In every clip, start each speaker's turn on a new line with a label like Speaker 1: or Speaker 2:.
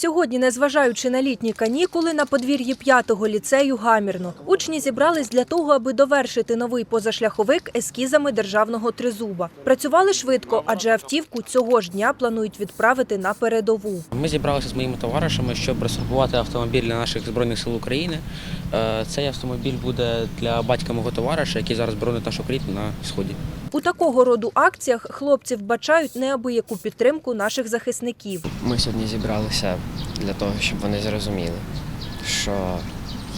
Speaker 1: Сьогодні, незважаючи на літні канікули, на подвір'ї п'ятого ліцею гамірно. Учні зібрались для того, аби довершити новий позашляховик ескізами державного тризуба. Працювали швидко, адже автівку цього ж дня планують відправити на передову.
Speaker 2: Ми зібралися з моїми товаришами, щоб розфарбувати автомобіль для наших збройних сил України. Е, Цей автомобіль буде для батька мого товариша, який зараз боронить нашу країну на сході.
Speaker 1: У такого роду акціях хлопці вбачають неабияку підтримку наших захисників.
Speaker 3: Ми сьогодні зібралися для того, щоб вони зрозуміли, що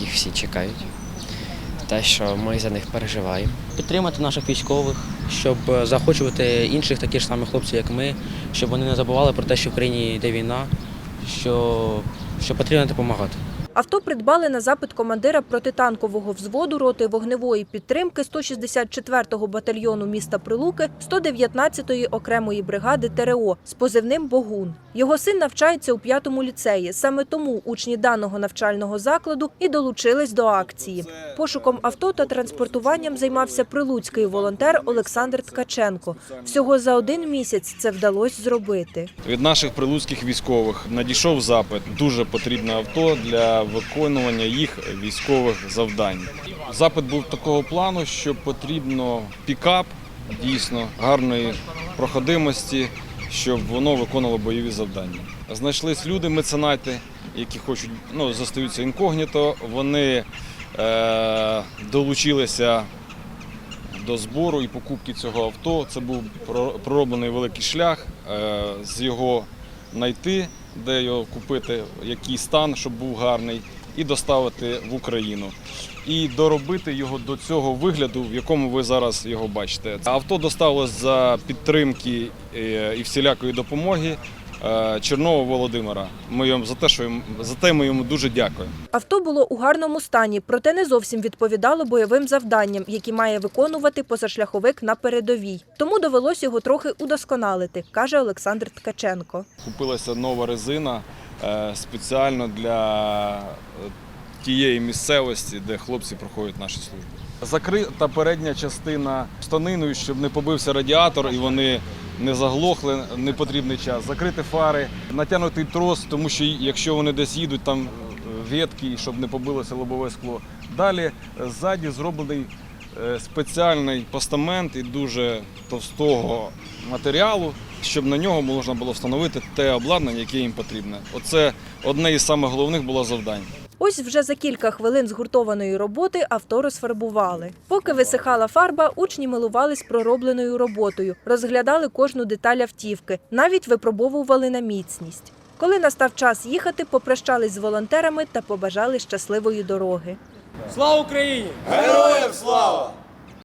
Speaker 3: їх всі чекають, те, що ми за них переживаємо.
Speaker 2: Підтримати наших військових, щоб е, заохочувати інших таких ж самих хлопців, як ми, щоб вони не забували про те, що в країні йде війна, що, що потрібно допомагати.
Speaker 1: Авто придбали на запит командира протитанкового взводу роти вогневої підтримки 164-го батальйону міста Прилуки 119-ї окремої бригади ТРО з позивним Богун. Його син навчається у п'ятому ліцеї. Саме тому учні даного навчального закладу і долучились до акції. Пошуком авто та транспортуванням займався прилуцький волонтер Олександр Ткаченко. Всього за один місяць це вдалося зробити.
Speaker 4: Від наших прилуцьких військових надійшов запит. Дуже потрібне авто для виконування їх військових завдань. Запит був такого плану, що потрібно пікап дійсно гарної проходимості, щоб воно виконувало бойові завдання. Знайшлись люди, меценати, які хочуть ну, зостаються інкогніто. Вони е, долучилися до збору і покупки цього авто. Це був про- пророблений великий шлях е, з його знайти, де його купити, який стан, щоб був гарний, і доставити в Україну. І доробити його до цього вигляду, в якому ви зараз його бачите. Авто досталось за підтримки е, і всілякої допомоги Чернова Володимира. Ми йому за те, що йому- за те ми йому дуже дякуємо.
Speaker 1: Авто було у гарному стані, проте не зовсім відповідало бойовим завданням, які має виконувати позашляховик на передовій. Тому довелось його трохи удосконалити, каже Олександр Ткаченко.
Speaker 4: Купилася нова резина е, спеціально для е, тієї місцевості, де хлопці проходять наші служби. Закрита передня частина штаниною, щоб не побився радіатор і вони не заглохли непотрібний час. Закрити фари, натягнутий трос, тому що якщо вони десь їдуть, там е, ветки, щоб не побилося лобове скло. Далі е, ззаді зроблений е, спеціальний постамент і дуже товстого матеріалу, щоб на нього можна було встановити те обладнання, яке їм потрібне. Оце одне із самих головних було завдань.
Speaker 1: Ось вже за кілька хвилин згуртованої роботи авто розфарбували. Поки висихала фарба, учні милувались проробленою роботою, розглядали кожну деталь автівки, навіть випробовували на міцність. Коли настав час їхати, попрощались з волонтерами та побажали щасливої дороги.
Speaker 5: Слава Україні!
Speaker 6: Героям слава!